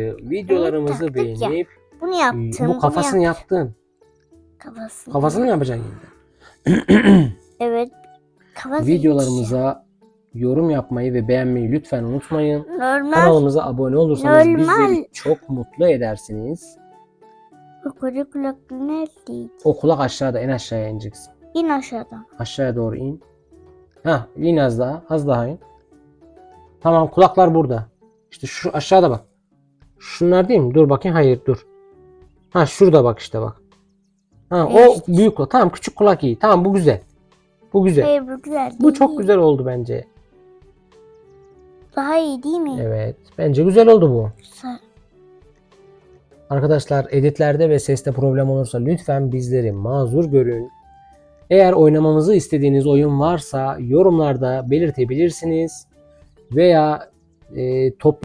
videolarımızı taktık ya. beğenip Bunu yaptım. bu kafasını bunu yaptın. yap- kafasını. Kafasını mı yapacaksın yine? Evet. Kafası Videolarımıza yorum yapmayı ve beğenmeyi lütfen unutmayın. normal Kanalımıza abone olursanız Normal. bizleri çok mutlu edersiniz. koca kulaklı neredeydi? O kulak aşağıda en aşağıya ineceksin. İn aşağıdan. Aşağıya doğru in. Ha, in az daha. Az daha in. Tamam kulaklar burada. İşte şu aşağıda bak. Şunlar değil mi? Dur bakayım. Hayır dur. Ha şurada bak işte bak. Ha o Evet. büyük kulak. Tamam küçük kulak iyi. Tamam bu güzel. Bu güzel. Hayır bu güzel Bu değil. çok güzel oldu bence. Daha iyi değil mi? Evet. Bence güzel oldu bu. Sa- Arkadaşlar editlerde ve seste problem olursa lütfen bizleri mazur görün. Eğer oynamamızı istediğiniz oyun varsa yorumlarda belirtebilirsiniz. Veya e, top